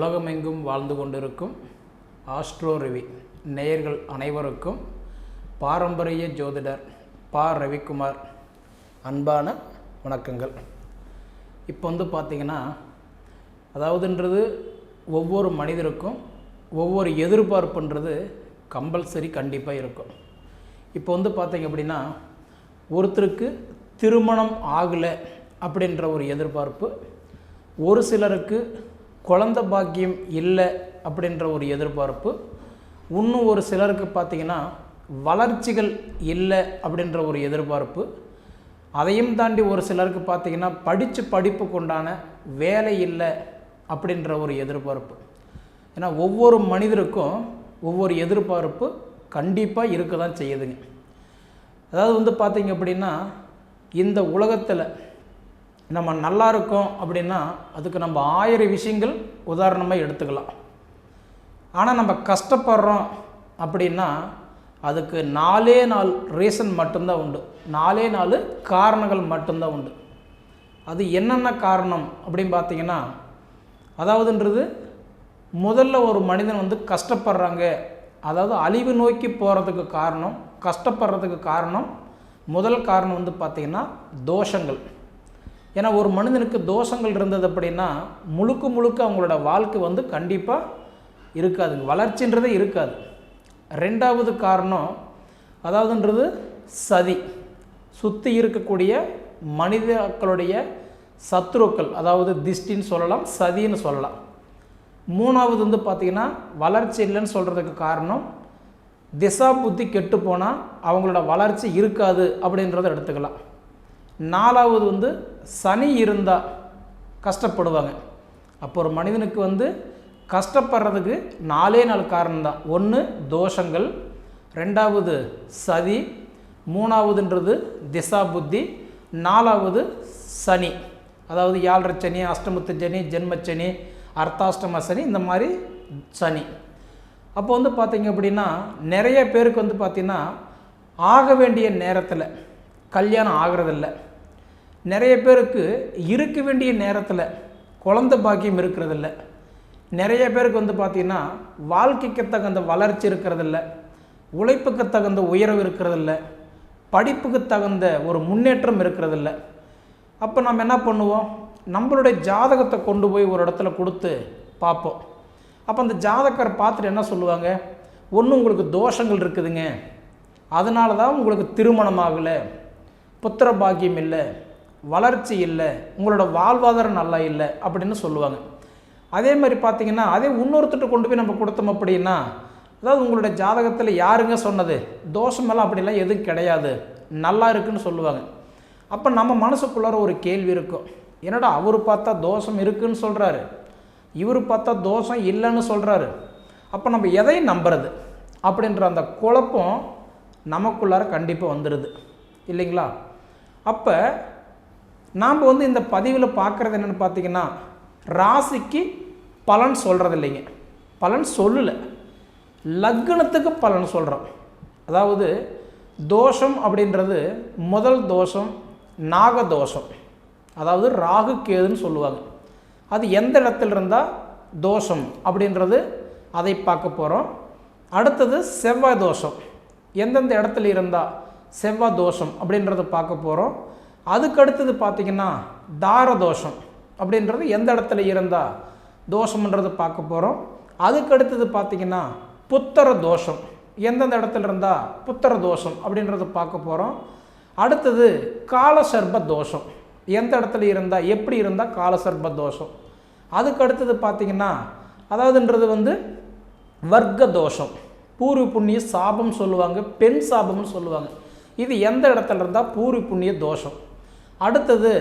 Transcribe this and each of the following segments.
உலகமெங்கும் வாழ்ந்து கொண்டிருக்கும் ஆஸ்ட்ரோ ரவி நேயர்கள் அனைவருக்கும் பாரம்பரிய ஜோதிடர் பா. ரவிக்குமார் அன்பான வணக்கங்கள். இப்போ வந்து பார்த்திங்கன்னா அதாவதுன்றது ஒவ்வொரு மனிதருக்கும் ஒவ்வொரு எதிர்பார்ப்புன்றது கம்பல்சரி கண்டிப்பாக இருக்கும். இப்போ வந்து பார்த்தீங்க அப்படின்னா ஒருத்தருக்கு திருமணம் ஆகலை அப்படின்ற ஒரு எதிர்பார்ப்பு ஒரு சிலருக்கு குழந்த பாக்கியம் இல்லை அப்படின்ற ஒரு எதிர்பார்ப்பு. இன்னும் ஒரு சிலருக்கு பார்த்திங்கன்னா வளர்ச்சிகள் இல்லை அப்படின்ற ஒரு எதிர்பார்ப்பு. அதையும் தாண்டி ஒரு சிலருக்கு பார்த்திங்கன்னா படித்து படிப்புக்கு உண்டான வேலை இல்லை அப்படின்ற ஒரு எதிர்பார்ப்பு. ஏன்னா ஒவ்வொரு மனிதருக்கும் ஒவ்வொரு எதிர்பார்ப்பு கண்டிப்பாக இருக்க தான் செய்யுதுங்க. அதாவது வந்து பார்த்திங்க அப்படின்னா இந்த உலகத்தில் நம்ம நல்லா இருக்கோம் அப்படின்னா அதுக்கு நம்ம ஆயிரம் விஷயங்கள் உதாரணமாக எடுத்துக்கலாம். ஆனால் நம்ம கஷ்டப்படுறோம் அப்படின்னா அதுக்கு நாலே நாலு ரீசன் மட்டும்தான் உண்டு. நாலே நாலு காரணங்கள் மட்டும்தான் உண்டு. அது என்னென்ன காரணம் அப்படின்னு பார்த்தீங்கன்னா அதாவதுன்றது முதல்ல ஒரு மனிதன் வந்து கஷ்டப்படுறாங்க. அதாவது அழிவு நோக்கி போகிறதுக்கு காரணம் கஷ்டப்படுறதுக்கு காரணம் முதல் காரணம் வந்து பார்த்திங்கன்னா தோஷங்கள். ஏன்னா ஒரு மனிதனுக்கு தோஷங்கள் இருந்தது அப்படின்னா முழுக்க முழுக்க அவங்களோட வாழ்க்கை வந்து கண்டிப்பாக இருக்காதுங்க வளர்ச்சின்றதே இருக்காது. ரெண்டாவது காரணம் அதாவதுன்றது சதி. சுற்றி இருக்கக்கூடிய மனிதர்களுடைய சத்ருக்கள் அதாவது திஷ்டின்னு சொல்லலாம் சதின்னு சொல்லலாம். மூணாவது வந்து பார்த்திங்கன்னா வளர்ச்சி இல்லைன்னு சொல்கிறதுக்கு காரணம் திசா புத்தி கெட்டு போனால் அவங்களோட வளர்ச்சி இருக்காது அப்படின்றத எடுத்துக்கலாம். நாலாவது வந்து சனி இருந்தால் கஷ்டப்படுவாங்க. அப்போ ஒரு மனிதனுக்கு வந்து கஷ்டப்படுறதுக்கு நாலே நாள் காரணம்தான் ஒன்று தோஷங்கள். ரெண்டாவது சதி. மூணாவதுன்றது திசா புத்தி. நாலாவது சனி. அதாவது ஏழரை சனி அஷ்டமத்து சனி ஜென்மச்சனி அர்த்தாஷ்டம சனி இந்த மாதிரி சனி. அப்போ வந்து பார்த்திங்க அப்படின்னா நிறைய பேருக்கு வந்து பார்த்திங்கன்னா ஆக வேண்டிய நேரத்தில் கல்யாணம் ஆகிறதில்ல. நிறைய பேருக்கு இருக்க வேண்டிய நேரத்தில் குழந்த பாக்கியம் இருக்கிறதில்ல. நிறைய பேருக்கு வந்து பார்த்திங்கன்னா வாழ்க்கைக்கு தகுந்த வளர்ச்சி இருக்கிறதில்ல. உழைப்புக்கு தகுந்த உயர்வு இருக்கிறதில்ல. படிப்புக்கு தகுந்த ஒரு முன்னேற்றம் இருக்கிறதில்ல. அப்போ நம்ம என்ன பண்ணுவோம்? நம்மளுடைய ஜாதகத்தை கொண்டு போய் ஒரு இடத்துல கொடுத்து பார்ப்போம். அப்போ அந்த ஜாதகரை பார்த்துட்டு என்ன சொல்லுவாங்க? ஒன்று உங்களுக்கு தோஷங்கள் இருக்குதுங்க. அதனால தான் உங்களுக்கு திருமணம் ஆகலை. புத்திர பாக்கியம் இல்லை. வளர்ச்சி இல்லை உங்களோட வாழ்வாதாரம் நல்லா இல்லை அப்படின்னு சொல்லுவாங்க. அதே மாதிரி பார்த்தீங்கன்னா அதே இன்னொருத்தட்ட கொண்டு போய் நம்ம கொடுத்தோம் அப்படின்னா அதாவது உங்களுடைய ஜாதகத்தில் யாருங்க சொன்னது? தோஷமெல்லாம் அப்படிலாம் எதுவும் கிடையாது. நல்லா இருக்குன்னு சொல்லுவாங்க. அப்போ நம்ம மனசுக்குள்ளார ஒரு கேள்வி இருக்கும். என்னடா அவர் பார்த்தா தோஷம் இருக்குன்னு சொல்கிறாரு இவர் பார்த்தா தோஷம் இல்லைன்னு சொல்கிறாரு அப்போ நம்ம எதை நம்புறது? அப்படின்ற அந்த குழப்பம் நமக்குள்ளார கண்டிப்பாக வந்துடுது இல்லைங்களா? அப்போ நாம் வந்து இந்த பதிவில் பார்க்குறது என்னென்னு பார்த்தீங்கன்னா ராசிக்கு பலன் சொல்கிறது இல்லைங்க பலன் சொல்லலை. லக்னத்துக்கு பலன் சொல்கிறோம் அதாவது தோஷம் அப்படின்றது முதல் தோஷம் நாக தோஷம். அதாவது ராகு கேதுன்னு சொல்லுவாங்க. அது எந்த இடத்துல இருந்தால் தோஷம் அப்படின்றது அதை பார்க்க போகிறோம் அடுத்தது செவ்வாய் தோஷம். எந்தெந்த இடத்துல இருந்தால் செவ்வாய் தோஷம் அப்படின்றத பார்க்க போகிறோம் அதுக்கு அடுத்தது பார்த்திங்கன்னா தார தோஷம் அப்படின்றது எந்த இடத்துல இருந்தால் தோஷம்ன்றது பார்க்க போகிறோம் அதுக்கு அடுத்தது பார்த்திங்கன்னா புத்தர தோஷம் எந்தெந்த இடத்துல இருந்தால் புத்தர தோஷம் அப்படின்றது பார்க்க போகிறோம் அடுத்தது காலசர்ப தோஷம் எந்த இடத்துல இருந்தால் எப்படி இருந்தால் காலசர்ப தோஷம் அதுக்கு அடுத்தது பார்த்திங்கன்னா அதாவதுன்றது வந்து வர்க்க தோஷம் பூர்வ புண்ணிய சாபம் சொல்லுவாங்க பெண் சாபம்னு சொல்லுவாங்க. இது எந்த இடத்துல இருந்தால் பூர்வ புண்ணிய தோஷம். அடுத்தது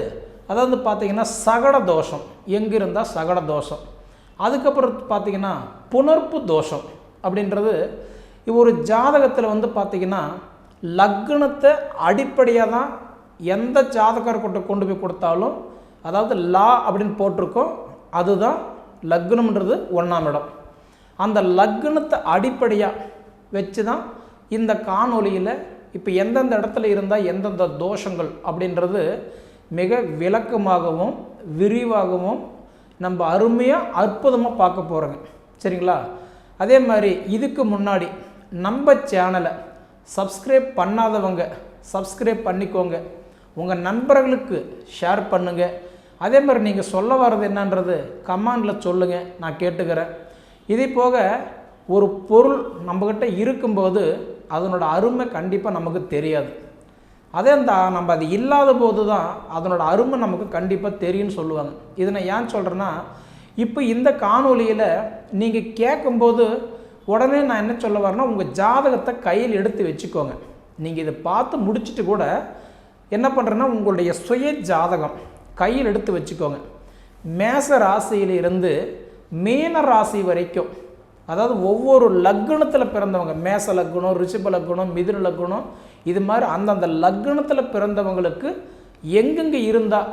அதாவது பார்த்திங்கன்னா சகட தோஷம். எங்கே இருந்தால் சகட தோஷம். அதுக்கப்புறம் பார்த்திங்கன்னா புணர்ப்பு தோஷம் அப்படின்றது ஒரு ஜாதகத்தில் வந்து பார்த்திங்கன்னா லக்னத்தை அடிப்படையாக தான் எந்த ஜாதகர்கிட்ட கொண்டு போய் கொடுத்தாலும் அதாவது லா அப்படின்னு போட்டிருக்கோம் அதுதான் லக்னம்ன்றது ஒன்றாம் இடம். அந்த லக்னத்தை அடிப்படையாக வச்சு தான் இந்த காணொலியில் இப்போ எந்தெந்த இடத்துல இருந்தால் எந்தெந்த தோஷங்கள் அப்படின்றது மிக விளக்கமாகவும் விரிவாகவும் நம்ம அருமையாக அற்புதமாக பார்க்க போகிறோங்க சரிங்களா? அதே மாதிரி இதுக்கு முன்னாடி நம்ம சேனலை சப்ஸ்கிரைப் பண்ணாதவங்க சப்ஸ்கிரைப் பண்ணிக்கோங்க. உங்கள் நண்பர்களுக்கு ஷேர் பண்ணுங்கள் அதே மாதிரி நீங்கள் சொல்ல வர்றது என்னன்றது கமாண்டில் சொல்லுங்கள் நான் கேட்டுக்கிறேன். இதே போக ஒரு பொருள் நம்மக்கிட்ட இருக்கும்போது அதனோட அருமை கண்டிப்பாக நமக்கு தெரியாது. அதே அந்த நம்ம அது இல்லாத போது தான் அதனோட அருமை நமக்கு கண்டிப்பாக தெரியும்னு சொல்லுவாங்க. இதை நான் ஏன் சொல்கிறேன்னா இப்போ இந்த காணொலியில் நீங்கள் கேட்கும்போது உடனே நான் என்ன சொல்ல வரேன்னா உங்கள் ஜாதகத்தை கையில் எடுத்து வச்சுக்கோங்க. நீங்கள் இதை பார்த்து முடிச்சுட்டு கூட என்ன பண்ணுறேன்னா உங்களுடைய சுய ஜாதகம் கையில் எடுத்து வச்சுக்கோங்க. மேச ராசியிலிருந்து மீன ராசி வரைக்கும் அதாவது ஒவ்வொரு லக்னத்தில் பிறந்தவங்க மேச லக்னம் ரிஷப லக்னம் மிதுன லக்னம் இது மாதிரி அந்தந்த லக்னத்தில் பிறந்தவங்களுக்கு எங்கெங்கே இருந்தால்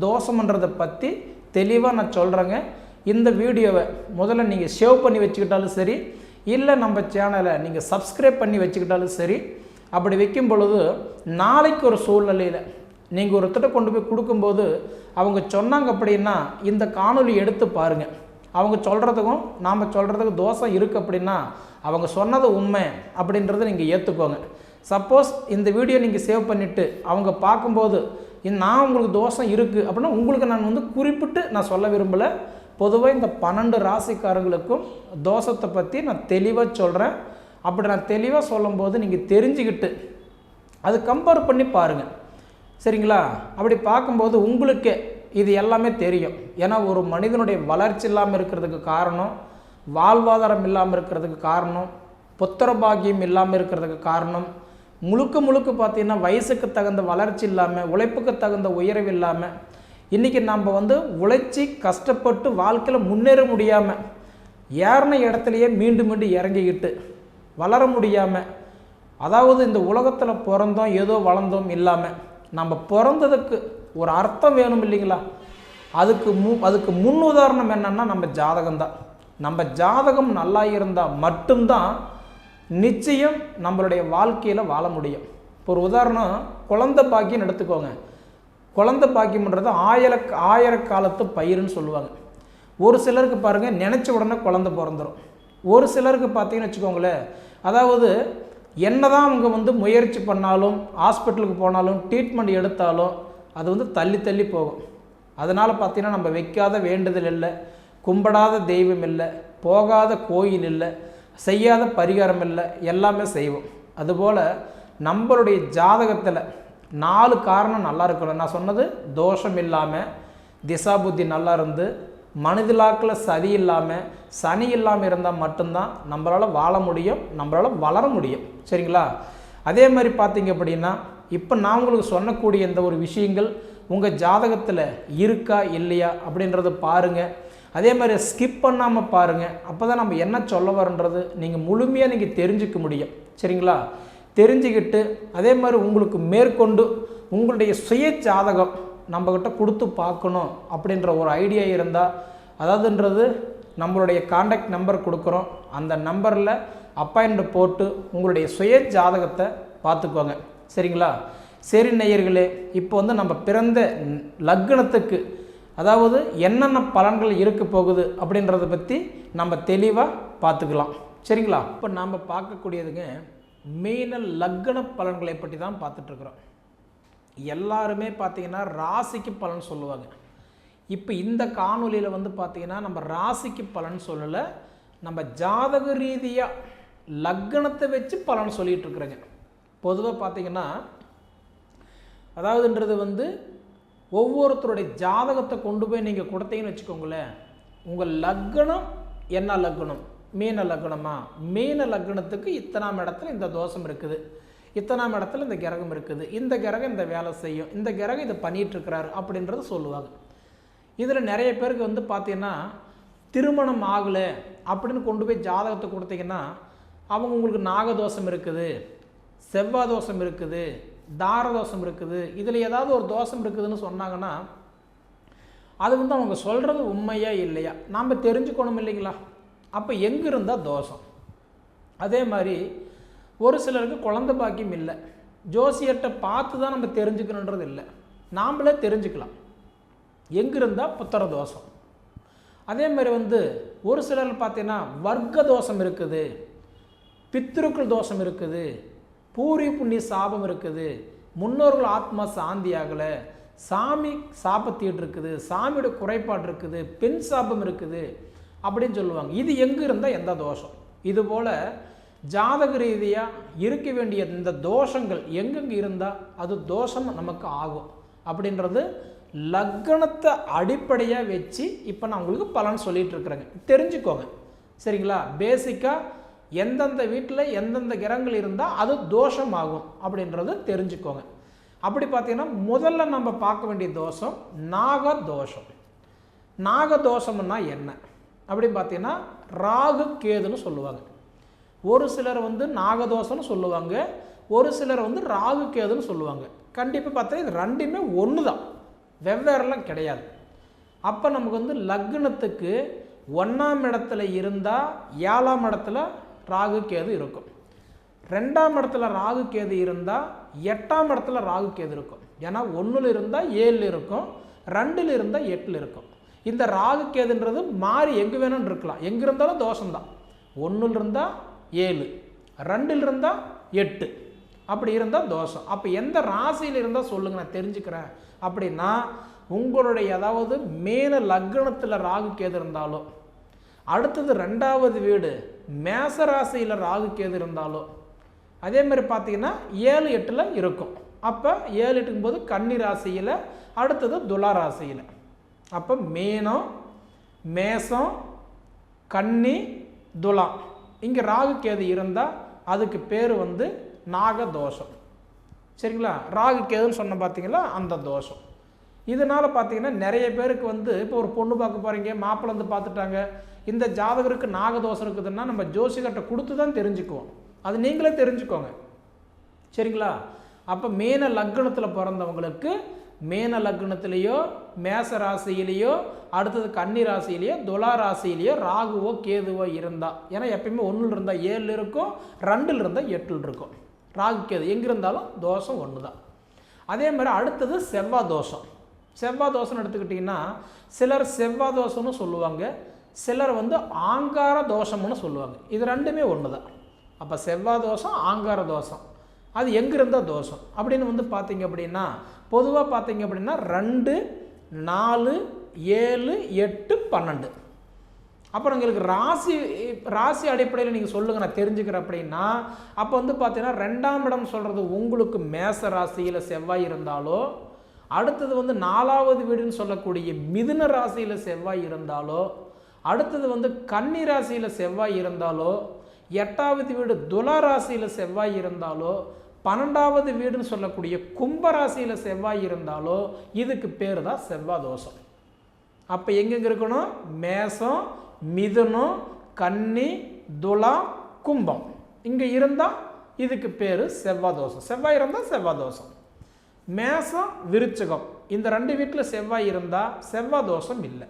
தோஷம்ன்றதை பற்றி தெளிவாக நான் சொல்கிறேங்க இந்த வீடியோவை முதல்ல நீங்கள் சேவ் பண்ணி வச்சுக்கிட்டாலும் சரி இல்லை நம்ம சேனலை நீங்கள் சப்ஸ்கிரைப் பண்ணி வச்சுக்கிட்டாலும் சரி அப்படி வைக்கும் பொழுது நாளைக்கு ஒரு சூழ்நிலையில் நீங்கள் ஒருத்தட்ட கொண்டு போய் கொடுக்கும்போது அவங்க சொன்னாங்க அப்படின்னா இந்த காணொலி எடுத்து பாருங்கள் அவங்க சொல்கிறதுக்கும் நாம் சொல்கிறதுக்கும் தோஷம் இருக்குது அப்படின்னா அவங்க சொன்னது உண்மை அப்படின்றத நீங்கள் ஏற்றுக்கோங்க சப்போஸ் இந்த வீடியோ நீங்கள் சேவ் பண்ணிவிட்டு அவங்க பார்க்கும்போது நான் உங்களுக்கு தோஷம் இருக்குது அப்படின்னா உங்களுக்கு நான் வந்து குறிப்பிட்டு நான் சொல்ல விரும்பலை. பொதுவாக இந்த பன்னெண்டு ராசிக்காரங்களுக்கும் தோஷத்தை பற்றி நான் தெளிவாக சொல்கிறேன் அப்படி நான் தெளிவாக சொல்லும்போது நீங்கள் தெரிஞ்சுக்கிட்டு அது கம்பேர் பண்ணி பாருங்கள் சரிங்களா? அப்படி பார்க்கும்போது உங்களுக்கே இது எல்லாமே தெரியும். ஏன்னா ஒரு மனிதனுடைய வளர்ச்சி இல்லாமல் இருக்கிறதுக்கு காரணம் வாழ்வாதாரம் இல்லாமல் இருக்கிறதுக்கு காரணம் புத்திர பாக்கியம் இல்லாமல் இருக்கிறதுக்கு காரணம் முழுக்க முழுக்க பார்த்தீங்கன்னா வயசுக்கு தகுந்த வளர்ச்சி இல்லாமல் உழைப்புக்கு தகுந்த உயர்வு இல்லாமல் இன்றைக்கி நம்ம வந்து உழைச்சி கஷ்டப்பட்டு வாழ்க்கையில் முன்னேற முடியாமல் ஏறின இடத்துலையே மீண்டும் மீண்டும் இறங்கிக்கிட்டு வளர முடியாமல் அதாவது இந்த உலகத்தில் பிறந்தோம் ஏதோ வளர்ந்தோம் இல்லாமல் நம்ம பிறந்ததுக்கு ஒரு அர்த்தம் வேணும் இல்லைங்களா? அதுக்கு மு அதுக்கு முன் உதாரணம் என்னன்னா நம்ம ஜாதகம் தான். நம்ம ஜாதகம் நல்லா இருந்தால் மட்டும்தான் நிச்சயம் நம்மளுடைய வாழ்க்கையில் வாழ முடியும். இப்போ ஒரு உதாரணம் குழந்த பாக்கியம் எடுத்துக்கோங்க. குழந்த பாக்கியம்ன்றது ஆயிர ஆயிரக்காலத்து பயிருன்னு சொல்லுவாங்க. ஒரு சிலருக்கு பாருங்கள் நினச்ச உடனே குழந்தை பிறந்துடும் ஒரு சிலருக்கு பார்த்தீங்கன்னு வச்சுக்கோங்களேன் அதாவது என்னதான் அவங்க வந்து முயற்சி பண்ணாலும் ஹாஸ்பிட்டலுக்கு போனாலும் ட்ரீட்மெண்ட் எடுத்தாலும் அது வந்து தள்ளி தள்ளி போகும். அதனால் பார்த்தீங்கன்னா நம்ம வைக்காத வேண்டுதல் இல்லை கும்பிடாத தெய்வம் இல்லை போகாத கோயில் இல்லை செய்யாத பரிகாரம் இல்லை எல்லாமே செய்வோம். அதுபோல் நம்மளுடைய ஜாதகத்தில் நாலு காரணம் நல்லா இருக்கணும். நான் சொன்னது தோஷம் இல்லாமல் திசா புத்தி நல்லா இருந்து மனிதலாக்கில் சதி இல்லாமல் சனி இல்லாமல் இருந்தால் மட்டும்தான் நம்மளால் வாழ முடியும் நம்மளால் வளர முடியும். சரிங்களா? அதே மாதிரி பார்த்தீங்க அப்படின்னா இப்போ நான் உங்களுக்கு சொல்லக்கூடிய இந்த ஒரு விஷயங்கள் உங்கள் ஜாதகத்தில் இருக்கா இல்லையா அப்படின்றத பாருங்கள் அதே மாதிரி ஸ்கிப் பண்ணாமல் பாருங்கள் அப்போ தான் நம்ம என்ன சொல்ல வரோன்றது நீங்கள் முழுமையாக நீங்கள் தெரிஞ்சுக்க முடியும். சரிங்களா? தெரிஞ்சுக்கிட்டு அதே மாதிரி உங்களுக்கு மேற்கொண்டு உங்களுடைய சுய ஜாதகம் நம்மக்கிட்ட கொடுத்து பார்க்கணும் அப்படின்ற ஒரு ஐடியா இருந்தால் அதாவதுன்றது நம்மளுடைய காண்டாக்ட் நம்பர் கொடுக்குறோம். அந்த நம்பரில் அப்பாயின்மெண்ட் போட்டு உங்களுடைய சுய ஜாதகத்தை பார்த்துக்கோங்க. சரிங்களா? சரி நேயர்களே இப்போ வந்து நம்ம பிறந்த லக்னத்துக்கு அதாவது என்னென்ன பலன்கள் இருக்க போகுது அப்படின்றத பற்றி நம்ம தெளிவாக பார்த்துக்கலாம் சரிங்களா? இப்போ நாம் பார்க்கக்கூடியதுங்க மீன லக்ன பலன்களை பற்றி தான் பார்த்துட்ருக்குறோம் எல்லாருமே பார்த்தீங்கன்னா ராசிக்கு பலன் சொல்லுவாங்க. இப்போ இந்த காணொலியில் வந்து பார்த்தீங்கன்னா நம்ம ராசிக்கு பலன் சொல்லலை நம்ம ஜாதக ரீதியாக லக்னத்தை வச்சு பலன் சொல்லிகிட்டு இருக்கிறேங்க பொதுவாக பார்த்தீங்கன்னா அதாவதுன்றது வந்து ஒவ்வொருத்தருடைய ஜாதகத்தை கொண்டு போய் நீங்கள் கொடுத்தீங்கன்னு வச்சுக்கோங்களேன் உங்கள் லக்னம் என்ன லக்னம்? மீன லக்னமா? மீன லக்னத்துக்கு இத்தனாம் இடத்துல இந்த தோஷம் இருக்குது. இத்தனாம் இடத்துல இந்த கிரகம் இருக்குது. இந்த கிரகம் இந்த வேலை செய்யும். இந்த கிரகம் இதை பண்ணிகிட்ருக்கிறாரு அப்படின்றத சொல்லுவாங்க. இதில் நிறைய பேருக்கு வந்து பார்த்தீங்கன்னா திருமணம் ஆகலை அப்படின்னு கொண்டு போய் ஜாதகத்தை கொடுத்தீங்கன்னா அவங்க உங்களுக்கு நாகதோஷம் இருக்குது. செவ்வாய் தோஷம் இருக்குது தார தோஷம் இருக்குது இதில் ஏதாவது ஒரு தோஷம் இருக்குதுன்னு சொன்னாங்கன்னா அது வந்து அவங்க சொல்கிறது உண்மையா இல்லையா? நாம் தெரிஞ்சுக்கணும் இல்லைங்களா? அப்போ எங்கே இருந்தால் தோஷம்? அதே மாதிரி ஒரு சிலருக்கு குழந்தை பாக்கியம் இல்லை. ஜோசியர்கிட்ட பார்த்து தான் நம்ம தெரிஞ்சுக்கணுன்றது இல்லை. நாமளே தெரிஞ்சுக்கலாம். எங்கே இருந்தால் புத்திர தோஷம்? அதே மாதிரி வந்து ஒரு சிலர் பார்த்தீங்கன்னா வர்க்க தோஷம் இருக்குது பித்ருக்கள் தோஷம் இருக்குது பூரி புண்ணிய சாபம் இருக்குது. முன்னோர்கள் ஆத்மா சாந்தி ஆகலை. சாமி சாபத்தீட்டு இருக்குது. சாமியோட குறைபாடு இருக்குது. பெண் சாபம் இருக்குது. அப்படின்னு சொல்லுவாங்க. இது எங்கே இருந்தால் எந்த தோஷம்? இதுபோல் ஜாதக ரீதியாக இருக்க வேண்டிய இந்த தோஷங்கள் எங்கெங்கே இருந்தால் அது தோஷம் நமக்கு ஆகும். அப்படின்றது லக்னத்தை அடிப்படையாக வச்சு இப்போ நான் உங்களுக்கு பலன் சொல்லிகிட்டு இருக்கிறேங்க. தெரிஞ்சுக்கோங்க. சரிங்களா? பேசிக்காக எந்தெந்த வீட்டில் எந்தெந்த கிரகங்கள் இருந்தால் அது தோஷமாகும் அப்படின்றது தெரிஞ்சுக்கோங்க. அப்படி பார்த்தீங்கன்னா முதல்ல நம்ம பார்க்க வேண்டிய தோஷம் நாக தோஷம் நாக என்ன? அப்படின்னு பார்த்தீங்கன்னா ராகு கேதுன்னு சொல்லுவாங்க. ஒரு சிலர் வந்து நாகதோஷம்னு சொல்லுவாங்க ஒரு சிலர் வந்து ராகு கேதுன்னு சொல்லுவாங்க. கண்டிப்பாக பார்த்தா இது ரெண்டுமே ஒன்று தான் வெவ்வேறெல்லாம் கிடையாது. அப்போ நமக்கு வந்து லக்னத்துக்கு ஒன்றாம் இடத்துல இருந்தால் ஏழாம் இடத்துல ராகு கேது இருக்கும். ரெண்டாம் இடத்துல ராகு கேது இருந்தால் எட்டாம் இடத்துல ராகு கேது இருக்கும். ஏன்னா ஒன்றில் இருந்தால் ஏழில் இருக்கும் ரெண்டில் இருந்தால் எட்டில் இருக்கும். இந்த ராகு கேதுன்றது மாறி எங்கே வேணும்னு இருக்கலாம். எங்கே இருந்தாலும் தோஷம்தான். ஒன்றில் இருந்தால் ஏழு ரெண்டில் இருந்தால் எட்டு. அப்படி இருந்தால் தோஷம். அப்போ எந்த ராசியில் இருந்தால் சொல்லுங்க நான் தெரிஞ்சுக்கிறேன். அப்படின்னா உங்களுடைய அதாவது மேல லக்னத்தில் ராகு கேது இருந்தாலும் அடுத்தது ரெண்டாவது வீடு மேச ராசியில் ராகு கேது இருந்தாலோ அதே மாதிரி பார்த்தீங்கன்னா ஏழு எட்டில் இருக்கும். அப்போ ஏழு எட்டுக்கும் போது கன்னி ராசியில் அடுத்தது துலா ராசியில். அப்போ மீனம் மேசம் கன்னி துலா. இங்கே ராகு கேது இருந்தால் அதுக்கு பேர் வந்து நாக தோஷம் சரிங்களா? ராகு கேதுன்னு சொன்ன பார்த்தீங்களா அந்த தோஷம். இதனால் பார்த்தீங்கன்னா நிறைய பேருக்கு வந்து இப்போ ஒரு பொண்ணு பார்க்க போகிறீங்க மாப்பிள்ளை வந்து பார்த்துட்டாங்க இந்த ஜாதகருக்கு நாகதோஷம் இருக்குதுன்னா நம்ம ஜோசிகர்கிட்ட கொடுத்து தான் தெரிஞ்சுக்குவோம். அது நீங்களே தெரிஞ்சுக்கோங்க. சரிங்களா? அப்போ மேன லக்னத்தில் பிறந்தவங்களுக்கு மேன லக்னத்திலேயோ மேச ராசியிலேயோ அடுத்தது கன்னி ராசியிலேயோ துலா ராசியிலேயோ ராகுவோ கேதுவோ இருந்தால் ஏன்னா எப்பயுமே ஒன்றில் இருந்தால் ஏழில் இருக்கும் ரெண்டில் இருந்தால் எட்டில் இருக்கும். ராகு கேது எங்கே இருந்தாலும் தோஷம் ஒன்று தான் அதே மாதிரி அடுத்தது செவ்வாய் தோஷம். செவ்வாய் தோஷம்னு எடுத்துக்கிட்டிங்கன்னா சிலர் செவ்வாய் தோஷம்னு சொல்லுவாங்க. சிலர் வந்து ஆங்கார தோஷம்னு சொல்லுவாங்க. இது ரெண்டுமே ஒன்று தான் அப்போ செவ்வாய் தோஷம் ஆங்கார தோஷம். அது எங்கே இருந்தால் தோஷம்? அப்படின்னு வந்து பார்த்தீங்க அப்படின்னா பொதுவாக பார்த்தீங்க அப்படின்னா ரெண்டு நாலு ஏழு எட்டு பன்னெண்டு. அப்புறம் எங்களுக்கு ராசி ராசி அடிப்படையில் நீங்கள் சொல்லுங்கள் நான் தெரிஞ்சுக்கிறேன் அப்படின்னா அப்போ வந்து பார்த்தீங்கன்னா ரெண்டாம் இடம் சொல்கிறது உங்களுக்கு மேச ராசியில் செவ்வாய் இருந்தாலோ அடுத்தது வந்து நாலாவது வீடுன்னு சொல்லக்கூடிய மிதுன ராசியில் செவ்வாய் இருந்தாலோ அடுத்தது வந்து கன்னி ராசியில் செவ்வாய் இருந்தாலோ எட்டாவது வீடு துலா ராசியில் செவ்வாய் இருந்தாலோ பன்னெண்டாவது வீடுன்னு சொல்லக்கூடிய கும்ப ராசியில் செவ்வாய் இருந்தாலோ இதுக்கு பேர் தான் செவ்வாய் தோஷம். அப்போ எங்கெங்க இருக்கணும்? மேசம் மிதுனம் கன்னி துலா கும்பம். இங்கே இருந்தால் இதுக்கு பேர் செவ்வாய் தோஷம். செவ்வாய் இருந்தால் செவ்வாய் தோஷம். மேசம் விருச்சகம். இந்த ரெண்டு வீட்டில் செவ்வாய் இருந்தால் செவ்வாய் தோஷம் இல்லை.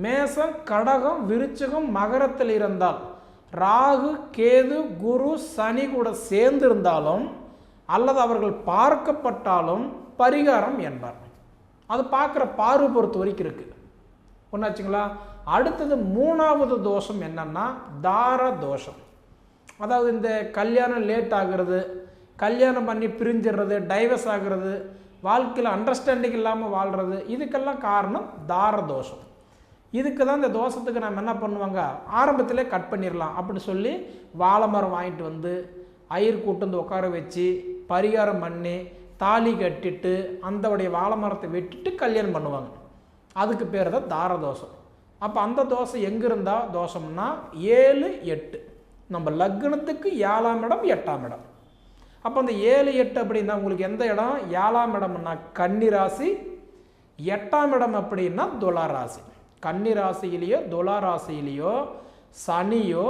மேசம் கடகம் விருச்சகம் மகரத்தில் இருந்தால் ராகு கேது குரு சனி கூட சேர்ந்து இருந்தாலும் அல்லது அவர்கள் பார்க்கப்பட்டாலும் பரிகாரம் என்பார். அது பார்க்குற பார்வை பொறுத்த வரைக்கும் இருக்குது ஒன்றாச்சுங்களா அடுத்தது மூணாவது தோஷம் என்னன்னா தார தோஷம். அதாவது இந்த கல்யாணம் லேட் ஆகிறது கல்யாணம் பண்ணி பிரிஞ்சிடுறது டைவர்ஸ் ஆகிறது வாழ்க்கையில் அண்டர்ஸ்டாண்டிங் இல்லாமல் வாழ்கிறது இதுக்கெல்லாம் காரணம் தார தோஷம். இதுக்கு தான் இந்த தோஷத்துக்கு நம்ம என்ன பண்ணுவாங்க? ஆரம்பத்திலே கட் பண்ணிடலாம் அப்படின்னு சொல்லி வாழை மரம் வாங்கிட்டு வந்து ஐயர் கூட்டு வந்து உட்கார வச்சு பரிகாரம் பண்ணி தாலி கட்டிட்டு அந்தவுடைய வாழை மரத்தை வெட்டிட்டு கல்யாணம் பண்ணுவாங்க. அதுக்கு பேர் தான் தார தோஷம். அப்போ அந்த தோசை எங்கே இருந்தால் தோஷம்னா ஏழு எட்டு. நம்ம லக்னத்துக்கு ஏழாம் இடம் எட்டாம் இடம். அப்போ அந்த ஏழு எட்டு அப்படின்னா உங்களுக்கு எந்த இடம்? ஏழாம் இடம்னா கன்னி ராசி எட்டாம் இடம் அப்படின்னா துலா ராசி. கன்னி ராசியிலேயோ துலா ராசியிலேயோ சனியோ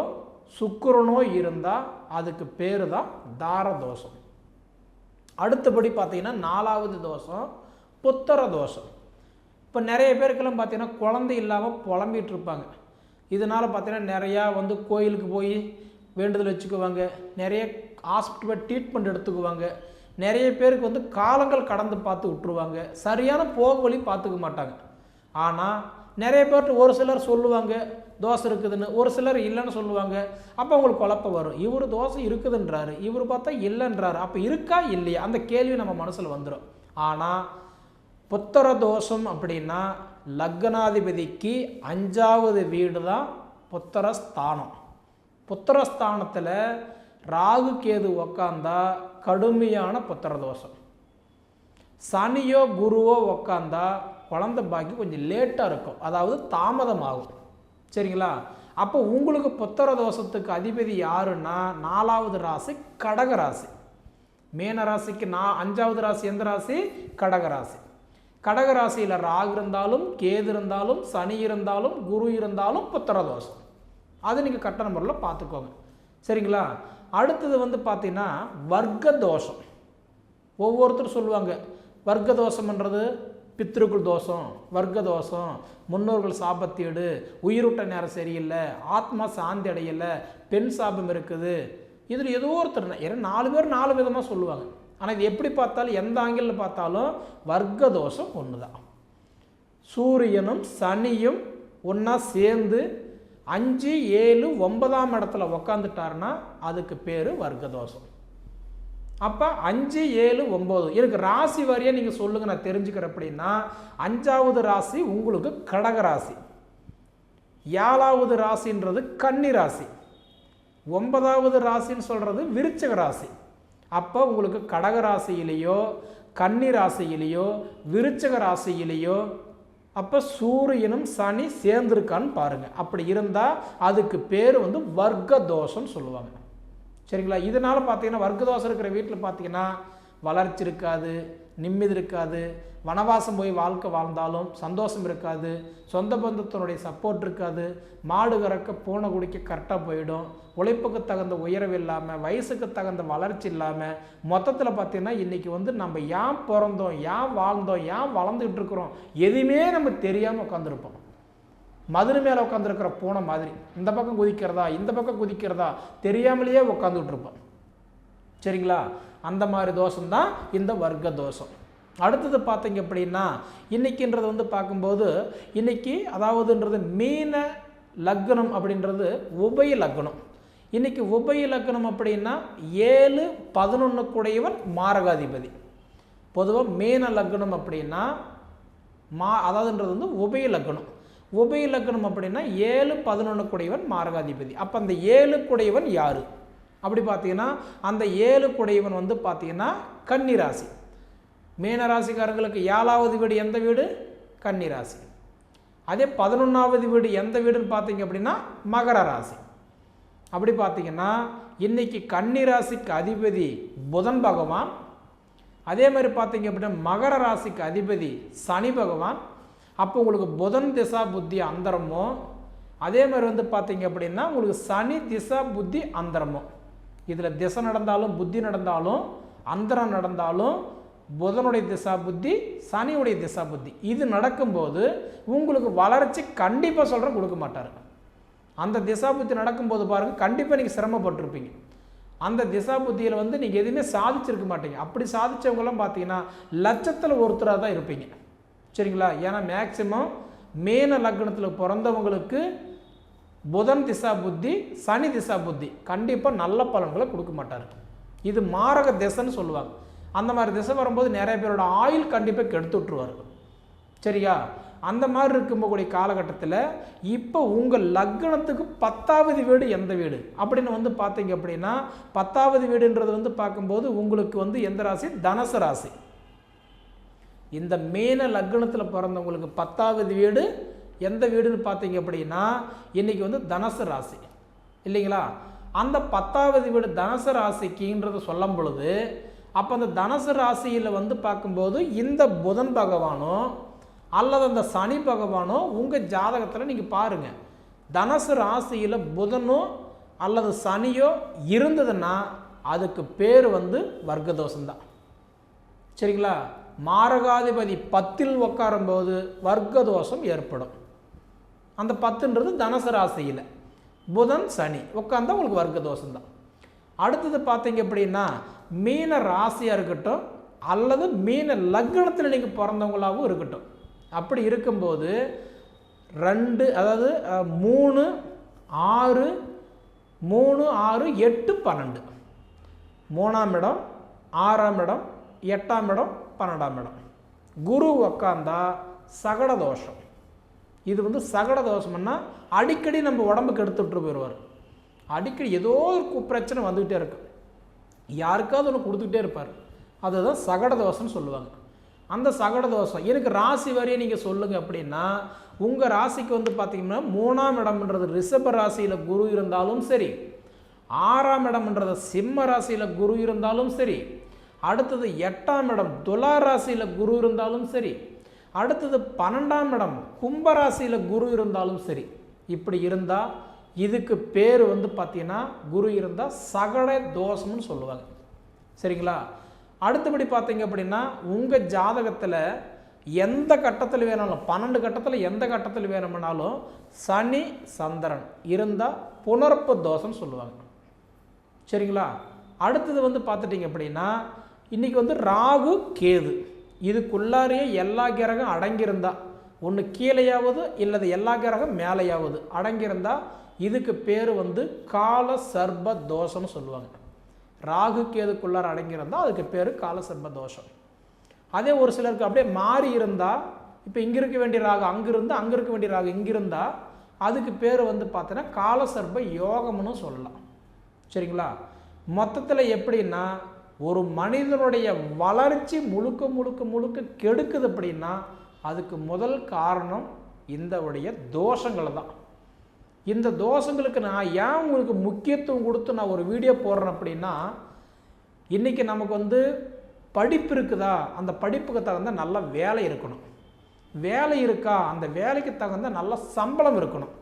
சுக்கரனோ இருந்தால் அதுக்கு பேர் தான் தார தோஷம் அடுத்தபடி பார்த்தீங்கன்னா நாலாவது தோஷம் புத்தர தோஷம். இப்போ நிறைய பேருக்கெல்லாம் பார்த்தீங்கன்னா குழந்தை இல்லாமல் புலம்பிகிட்டு இருப்பாங்க. இதனால் பார்த்தீங்கன்னா நிறையா வந்து கோயிலுக்கு போய் வேண்டுதல் வச்சுக்குவாங்க. நிறைய ஹாஸ்பிட்டல் ட்ரீட்மெண்ட் எடுத்துக்குவாங்க. நிறைய பேருக்கு வந்து காலங்கள் கடந்து பார்த்து விட்ருவாங்க சரியான போக வழி பார்த்துக்க மாட்டாங்க. ஆனால் நிறைய பேர்ட்டு ஒரு சிலர் சொல்லுவாங்க தோசை இருக்குதுன்னு. ஒரு சிலர் இல்லைன்னு சொல்லுவாங்க. அப்போ உங்களுக்கு குழப்பம் வரும். இவர் தோசை இருக்குதுன்றாரு. இவர் பார்த்தா இல்லைன்றாரு. அப்போ இருக்கா இல்லையா? அந்த கேள்வி நம்ம மனசில் வந்துடும் ஆனால் புத்தர தோஷம் அப்படின்னா லக்னாதிபதிக்கு அஞ்சாவது வீடு தான் புத்தரஸ்தானம். புத்திரஸ்தானத்தில் ராகு கேது உக்காந்தா கடுமையான புத்திர தோஷம். சனியோ குருவோ உக்காந்தா குழந்த பாக்கி கொஞ்சம் லேட்டாக இருக்கும். அதாவது தாமதமாகும். சரிங்களா? அப்போ உங்களுக்கு புத்திர தோஷத்துக்கு அதிபதி யாருன்னா நாலாவது ராசி கடக ராசி. ராசிக்கு நான் அஞ்சாவது ராசி எந்த ராசி? கடக ராசி. கடக ராசியில் ராகு இருந்தாலும் கேது இருந்தாலும் சனி இருந்தாலும் குரு இருந்தாலும் புத்திர தோஷம் அது நீங்கள் கட்டண முறையில் பார்த்துக்கோங்க சரிங்களா? அடுத்தது வந்து பார்த்தீங்கன்னா வர்க்க தோஷம் ஒவ்வொருத்தரும் சொல்லுவாங்க வர்க்க தோஷம்ன்றது பித்ருக்குள் தோஷம் வர்க்க தோஷம் முன்னோர்கள் சாபத்தீடு உயிரூட்ட நேரம் சரியில்லை ஆத்மா சாந்தி அடையலை பெண் சாபம் இருக்குது. இதில் ஏதோ ஒருத்தர் ஏன்னா நாலு பேர் நாலு விதமாக சொல்லுவாங்க. ஆனால் இது எப்படி பார்த்தாலும் எந்த ஆங்கிளில் பார்த்தாலும் வர்க்க தோஷம் ஒன்று தான் சூரியனும் சனியும் ஒன்றா சேர்ந்து அஞ்சு ஏழு ஒன்பதாம் இடத்துல உக்காந்துட்டாருன்னா அதுக்கு பேர் வர்க்க தோஷம். அப்போ அஞ்சு ஏழு ஒம்பது எனக்கு ராசி வாரியாக நீங்கள் சொல்லுங்கள் நான் தெரிஞ்சுக்கிறேன் அப்படின்னா அஞ்சாவது ராசி உங்களுக்கு கடக ராசி. ஏழாவது ராசின்றது கன்னி ராசி. ஒன்பதாவது ராசின்னு சொல்கிறது விருச்சக ராசி. அப்போ உங்களுக்கு கடக ராசியிலேயோ கன்னி ராசியிலேயோ விருச்சக ராசியிலேயோ அப்போ சூரியனும் சனி சேர்ந்துருக்கான்னு பாருங்கள் அப்படி இருந்தால் அதுக்கு பேர் வந்து வர்க்க தோஷம்னு சொல்லுவாங்க. சரிங்களா? இதனால் பார்த்தீங்கன்னா வர்க்க தோஷம் இருக்கிற வீட்டில் பார்த்தீங்கன்னா வளர்ச்சி இருக்காது நிம்மதி இருக்காது வனவாசம் போய் வாழ்க்கை வாழ்ந்தாலும் சந்தோஷம் இருக்காது சொந்த பந்தத்தினுடைய சப்போர்ட் இருக்காது மாடு கறக்க பூனை குடிக்க கரெக்டாக போயிடும் உழைப்புக்கு தகுந்த உயர்வு இல்லாமல் வயசுக்கு தகுந்த வளர்ச்சி இல்லாமல் மொத்தத்தில் பார்த்தீங்கன்னா இன்றைக்கி வந்து நம்ம ஏன் பிறந்தோம் ஏன் வாழ்ந்தோம் ஏன் வளர்ந்துக்கிட்டு இருக்கிறோம் எதுவுமே நம்ம தெரியாமல் உட்காந்துருப்போம் மதுரை மேலே உட்காந்துருக்கிற பூனை மாதிரி. இந்த பக்கம் குதிக்கிறதா? இந்த பக்கம் குதிக்கிறதா? தெரியாமலேயே உட்காந்துட்டு இருப்போம். சரிங்களா? அந்த மாதிரி தோஷம்தான் இந்த வர்க்க தோஷம். அடுத்தது பார்த்தீங்க அப்படின்னா இன்னைக்குன்றது வந்து பார்க்கும்போது இன்னைக்கு அதாவதுன்றது மீன லக்னம் அப்படின்றது உபய லக்னம். இன்னைக்கு உபய லக்னம் அப்படின்னா ஏழு பதினொன்று கூடையவன் மாரகாதிபதி. பொதுவாக மீன லக்னம் அப்படின்னா மா அதாவதுன்றது வந்து உபய லக்னம். உபய இலக்கணம் அப்படின்னா ஏழு பதினொன்று குடையவன் மாரகாதிபதி. அப்போ அந்த ஏழு குடையவன் யார்? அப்படி பார்த்தீங்கன்னா அந்த ஏழு குடையவன் வந்து பார்த்தீங்கன்னா கன்னிராசி மீனராசிக்காரங்களுக்கு ஏழாவது வீடு எந்த வீடு? கன்னிராசி அதே பதினொன்றாவது வீடு எந்த வீடுன்னு பார்த்தீங்க அப்படின்னா மகர ராசி. அப்படி பார்த்தீங்கன்னா இன்னைக்கு கன்னிராசிக்கு அதிபதி புதன் பகவான். அதே மாதிரி பார்த்தீங்க அப்படின்னா மகர ராசிக்கு அதிபதி சனி பகவான். அப்போ உங்களுக்கு புதன் திசா புத்தி அந்தரமோ அதே மாதிரி வந்து பார்த்தீங்க அப்படின்னா உங்களுக்கு சனி திசா புத்தி அந்தரமோ. இதில் திசை நடந்தாலும் புத்தி நடந்தாலும் அந்தரம் நடந்தாலும் புதனுடைய திசா புத்தி சனியுடைய திசா புத்தி. இது நடக்கும்போது உங்களுக்கு வளர்ச்சி கண்டிப்பாக சொல்கிறேன் கொடுக்க மாட்டார். அந்த திசா புத்தி நடக்கும்போது பாருங்கள் கண்டிப்பாக நீங்கள் சிரமப்பட்டிருப்பீங்க. அந்த திசா புத்தியில் வந்து நீங்கள் எதுவுமே சாதிச்சிருக்க மாட்டீங்க. அப்படி சாதித்தவங்களாம் பார்த்தீங்கன்னா லட்சத்தில் ஒருத்தராக தான் இருப்பீங்க. சரிங்களா? ஏன்னா மேக்சிமம் மேன லக்னத்தில் பிறந்தவங்களுக்கு புதன் திசா புத்தி சனி திசா புத்தி கண்டிப்பாக நல்ல பலன்களை கொடுக்க மாட்டார். இது மாரக திசைன்னு சொல்லுவாங்க. அந்த மாதிரி திசை வரும்போது நிறைய பேரோட ஆயில் கண்டிப்பாக கெடுத்து விட்ருவார் சரியா? அந்த மாதிரி இருக்கும்போது காலகட்டத்தில் இப்போ உங்கள் லக்னத்துக்கு பத்தாவது வீடு எந்த வீடு? அப்படின்னு வந்து பார்த்தீங்க அப்படின்னா பத்தாவது வீடுன்றது வந்து பார்க்கும்போது உங்களுக்கு வந்து எந்த ராசி? தனுசு ராசி. இந்த மீன லக்னத்தில் பிறந்தவங்களுக்கு பத்தாவது வீடு எந்த வீடுன்னு பார்த்தீங்க அப்படின்னா இன்றைக்கி வந்து தனசு ராசி. இல்லைங்களா? அந்த பத்தாவது வீடு தனசு ராசிக்குன்றத சொல்லும் பொழுது அப்போ அந்த தனசு ராசியில் வந்து பார்க்கும்போது இந்த புதன் பகவானோ அல்லது அந்த சனி பகவானோ உங்கள் ஜாதகத்தில் நீங்கள் பாருங்கள் தனசு ராசியில் புதனோ அல்லது சனியோ இருந்ததுன்னா அதுக்கு பேர் வந்து வர்க்கதோஷம்தான். சரிங்களா? மாரகாதிபதி பத்தில் உட்காரும்போது வர்க்க தோஷம் ஏற்படும். அந்த பத்துன்றது தனுசு ராசியில். புதன் சனி உட்காந்தா உங்களுக்கு வர்க்க தோஷம் தான் அடுத்தது பார்த்தீங்க அப்படின்னா மீன ராசியாக இருக்கட்டும் அல்லது மீன லக்னத்தில் நீங்கள் பிறந்தவங்களாகவும் இருக்கட்டும். அப்படி இருக்கும்போது ரெண்டு அதாவது மூணு ஆறு மூணு ஆறு எட்டு பன்னெண்டு. மூணாம் இடம் ஆறாம் இடம் எட்டாம் இடம் பன்னெண்டாம் இடம். குரு உக்காந்தா சகட தோஷம். இது வந்து சகட தோஷம்னா அடிக்கடி நம்ம உடம்புக்கு எடுத்துகிட்டு போயிடுவார் அடிக்கடி ஏதோ ஒரு கு- பிரச்சனை வந்துக்கிட்டே இருக்கு. யாருக்காவது ஒன்று கொடுத்துக்கிட்டே இருப்பார். அதுதான் சகட தோஷம்னு சொல்லுவாங்க. அந்த சகட தோஷம் எனக்கு ராசி வரையை நீங்கள் சொல்லுங்கள் அப்படின்னா உங்கள் ராசிக்கு வந்து பார்த்தீங்கன்னா மூணாம் இடம்ன்றது ரிஷப ராசியில் குரு இருந்தாலும் சரி ஆறாம் இடம்ன்றது சிம்ம ராசியில் குரு இருந்தாலும் சரி அடுத்தது எட்டாம் இடம் துலா ராசியில் குரு இருந்தாலும் சரி அடுத்தது பன்னெண்டாம் இடம் கும்பராசியில் குரு இருந்தாலும் சரி. இப்படி இருந்தால் இதுக்கு பேர் வந்து பார்த்தீங்கன்னா குரு இருந்தால் சகட தோஷம்னு சொல்லுவாங்க. சரிங்களா? அடுத்தபடி பார்த்தீங்க அப்படின்னா உங்கள் ஜாதகத்தில் எந்த கட்டத்தில் வேணாலும் பன்னெண்டு கட்டத்தில் எந்த கட்டத்தில் வேணும்னாலும் சனி சந்திரன் இருந்தால் புனர்ப்பு தோஷம்னு சொல்லுவாங்க. சரிங்களா? அடுத்தது வந்து பார்த்துட்டிங்க அப்படின்னா இன்றைக்கி வந்து ராகு கேது. இதுக்குள்ளாரையே எல்லா கிரகம் அடங்கியிருந்தா ஒன்று கீழேயாவது இல்லது எல்லா கிரகம் மேலேயாவது அடங்கியிருந்தா இதுக்கு பேர் வந்து கால சர்ப தோஷம்னு சொல்லுவாங்க. ராகு கேதுக்குள்ளார அடங்கியிருந்தால் அதுக்கு பேர் கால சர்ப தோஷம் அதே ஒரு சிலருக்கு அப்படியே மாறி இருந்தால் இப்போ இங்கே இருக்க வேண்டிய ராகு அங்கே இருந்து அங்கே இருக்க வேண்டிய ராகு இங்கே இருந்தால் அதுக்கு பேர் வந்து பார்த்தீங்கன்னா காலசர்ப யோகம்னு சொல்லலாம். சரிங்களா? மொத்தத்தில் எப்படின்னா ஒரு மனிதனுடைய வளர்ச்சி முழுக்க முழுக்க முழுக்க கெடுக்குது அப்படின்னா அதுக்கு முதல் காரணம் இந்த உடைய தோஷங்களை தான். இந்த தோஷங்களுக்கு நான் ஏன் உங்களுக்கு முக்கியத்துவம் கொடுத்து நான் ஒரு வீடியோ போடுறேன் அப்படின்னா இன்றைக்கி நமக்கு வந்து படிப்பு இருக்குதா? அந்த படிப்புக்கு தகுந்த நல்ல வேலை இருக்கணும். வேலை இருக்கா? அந்த வேலைக்கு தகுந்த நல்ல சம்பளம் இருக்கணும்.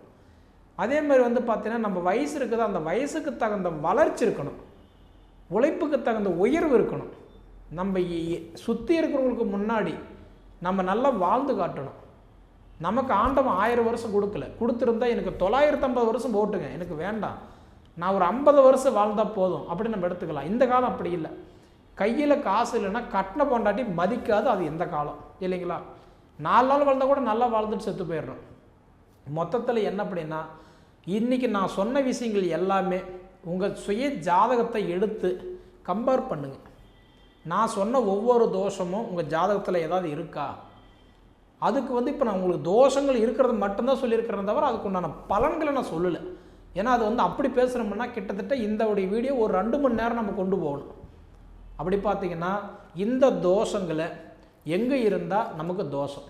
அதே மாதிரி வந்து பார்த்திங்கன்னா நம்ம வயசு இருக்குதா? அந்த வயசுக்கு தகுந்த வளர்ச்சி இருக்கணும். உழைப்புக்கு தகுந்த உயர்வு இருக்கணும். நம்ம சுற்றி இருக்கிறவங்களுக்கு முன்னாடி நம்ம நல்லா வாழ்ந்து காட்டணும். நமக்கு ஆண்டவன் ஆயிரம் வருஷம் கொடுக்கல. கொடுத்துருந்தா எனக்கு தொள்ளாயிரத்து ஐம்பது வருஷம் போட்டுங்க எனக்கு வேண்டாம். நான் ஒரு ஐம்பது வருஷம் வாழ்ந்தால் போதும். அப்படி நம்ம எடுத்துக்கலாம். இந்த காலம் அப்படி இல்லை. கையில் காசு இல்லைன்னா கட்டின பொண்டாட்டி மதிக்காது. அது எந்த காலம்? இல்லைங்களா? நாலு நாள் வாழ்ந்தால் கூட நல்லா வாழ்ந்துட்டு செத்து போயிடுறோம். மொத்தத்தில் என்ன அப்படின்னா இன்றைக்கி நான் சொன்ன விஷயங்கள் எல்லாமே உங்கள் சுய ஜாதகத்தை எடுத்து கம்பேர் பண்ணுங்கள் நான் சொன்ன ஒவ்வொரு தோஷமும் உங்கள் ஜாதகத்தில் ஏதாவது இருக்கா? அதுக்கு வந்து இப்போ நான் உங்களுக்கு தோஷங்கள் இருக்கிறது மட்டும்தான் சொல்லியிருக்கிறேன் தவிர அதுக்கு உண்டான பலன்களை நான் சொல்லலை. ஏன்னா அது வந்து அப்படி பேசுகிறோம்னா கிட்டத்தட்ட இந்த உடைய வீடியோ ஒரு ரெண்டு மணி நேரம் நம்ம கொண்டு போகணும். அப்படி பார்த்தீங்கன்னா இந்த தோஷங்களை எங்கே இருந்தால் நமக்கு தோஷம்?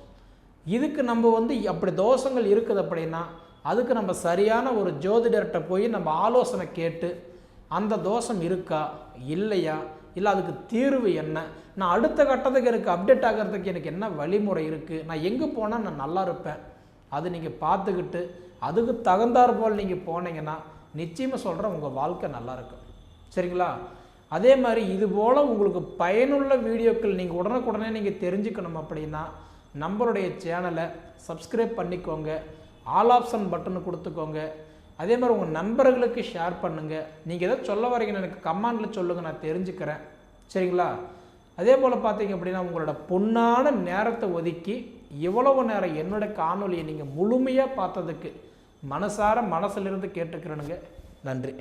இதுக்கு நம்ம வந்து அப்படி தோஷங்கள் இருக்குது அப்படின்னா அதுக்கு நம்ம சரியான ஒரு ஜோதிடர்கிட்ட போய் நம்ம ஆலோசனை கேட்டு அந்த தோஷம் இருக்கா இல்லையா இல்லை அதுக்கு தீர்வு என்ன? நான் அடுத்த கட்டத்துக்கு எனக்கு அப்டேட் ஆகிறதுக்கு எனக்கு என்ன வழிமுறை இருக்குது நான் எங்கே போனால் நான் நல்லா இருப்பேன்? அது நீங்கள் பார்த்துக்கிட்டு அதுக்கு தகுந்தாற் போல் நீங்கள் போனீங்கன்னா நிச்சயமாக சொல்கிறேன் உங்கள் வாழ்க்கை நல்லா இருக்கும். சரிங்களா? அதே மாதிரி இது போல் உங்களுக்கு பயனுள்ள வீடியோக்கள் நீங்கள் உடனுக்குடனே நீங்கள் தெரிஞ்சுக்கணும் அப்படின்னா நம்மளுடைய சேனலை சப்ஸ்கிரைப் பண்ணிக்கோங்க. ஆல் ஆப்ஷன் பட்டனு கொடுத்துக்கோங்க. அதே மாதிரி உங்கள் நண்பர்களுக்கு ஷேர் பண்ணுங்கள் நீங்கள் எதாவது சொல்ல வரீங்கன்னு எனக்கு கமாண்டில் சொல்லுங்கள் நான் தெரிஞ்சுக்கிறேன். சரிங்களா? அதே போல் பார்த்தீங்க அப்படின்னா உங்களோட பொன்னான நேரத்தை ஒதுக்கி இவ்வளவு நேரம் என்னோட காணொலியை நீங்கள் முழுமையாக பார்த்ததுக்கு மனசார மனசிலிருந்து கேட்டுக்கிறேனுங்க. நன்றி.